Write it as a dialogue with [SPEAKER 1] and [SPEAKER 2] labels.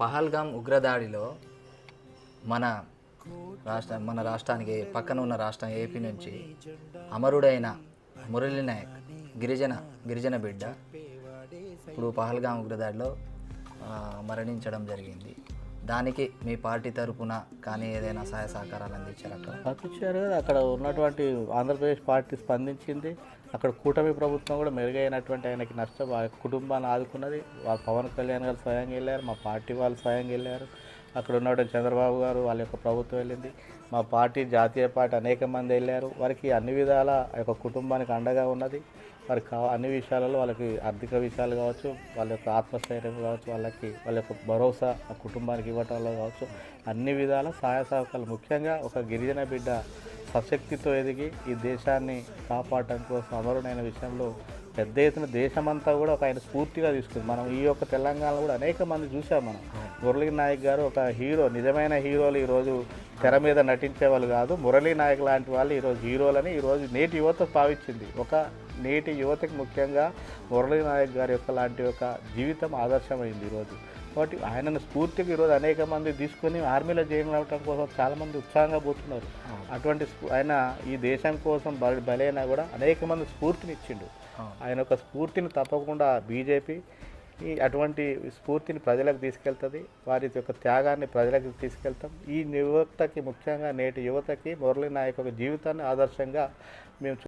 [SPEAKER 1] పహల్గామ్ ఉగ్రదాడిలో మన రాష్ట్ర మన రాష్ట్రానికి పక్కన ఉన్న రాష్ట్రం ఏపీ నుంచి అమరుడైన మురళీ నాయక్ గిరిజన గిరిజన బిడ్డ ఇప్పుడు పహల్గామ్ ఉగ్రదాడిలో మరణించడం జరిగింది. దానికి మీ పార్టీ తరపున కానీ ఏదైనా సహాయ సహకారాలు అందించారు అక్కడ?
[SPEAKER 2] పంపించారు కదా. అక్కడ ఉన్నటువంటి ఆంధ్రప్రదేశ్ పార్టీ స్పందించింది. అక్కడ కూటమి ప్రభుత్వం కూడా మెరుగైనటువంటి ఆయనకి నష్టం ఆ కుటుంబాన్ని ఆదుకున్నది. వాళ్ళ పవన్ కళ్యాణ్ గారు స్వయంగా వెళ్ళారు మా పార్టీ వాళ్ళు స్వయంగా వెళ్ళారు. అక్కడ ఉన్నటువంటి చంద్రబాబు గారు వాళ్ళ యొక్క ప్రభుత్వం వెళ్ళింది. మా పార్టీ జాతీయ పార్టీ అనేక మంది వెళ్ళారు. వారికి అన్ని విధాల యొక్క కుటుంబానికి అండగా ఉన్నది. వారికి అన్ని విషయాలలో వాళ్ళకి ఆర్థిక విషయాలు కావచ్చు వాళ్ళ యొక్క ఆత్మస్థైర్యం కావచ్చు వాళ్ళకి వాళ్ళ యొక్క భరోసా ఆ కుటుంబానికి ఇవ్వటంలో కావచ్చు అన్ని విధాల సహాయ సహకారాలు. ముఖ్యంగా ఒక గిరిజన బిడ్డ సశక్తితో ఎదిగి ఈ దేశాన్ని కాపాడటం కోసం అమరుడైన విషయంలో పెద్ద ఎత్తున దేశమంతా కూడా ఒక ఆయన స్ఫూర్తిగా తీసుకుంది. మనం ఈ యొక్క తెలంగాణలో కూడా అనేక మంది చూసాం మనం. మురళీ నాయక్ గారు ఒక హీరో నిజమైన హీరోలు ఈరోజు తెర మీద నటించే వాళ్ళు కాదు. మురళీ నాయక్ లాంటి వాళ్ళు ఈరోజు హీరోలని ఈరోజు నేటి యువత భావించింది. ఒక నేటి యువతకి ముఖ్యంగా మురళీ నాయక్ గారి యొక్క లాంటి ఒక జీవితం ఆదర్శమైంది ఈరోజు. కాబట్టి ఆయనను స్ఫూర్తికి ఈరోజు అనేక మంది తీసుకొని ఆర్మీలో జాయిన్ అవటం కోసం చాలామంది ఉత్సాహంగా పోతున్నారు. అటువంటి ఆయన ఈ దేశం కోసం బలి బలైనా కూడా అనేక మంది స్ఫూర్తిని ఇచ్చిండు. ఆయన యొక్క స్ఫూర్తిని తప్పకుండా బీజేపీ ఈ అటువంటి స్ఫూర్తిని ప్రజలకు తీసుకెళ్తుంది. వారి యొక్క త్యాగాన్ని ప్రజలకు తీసుకెళ్తాం. ఈ యువతకి ముఖ్యంగా నేటి యువతకి మురళీ నాయక్ యొక్క జీవితాన్ని ఆదర్శంగా మేము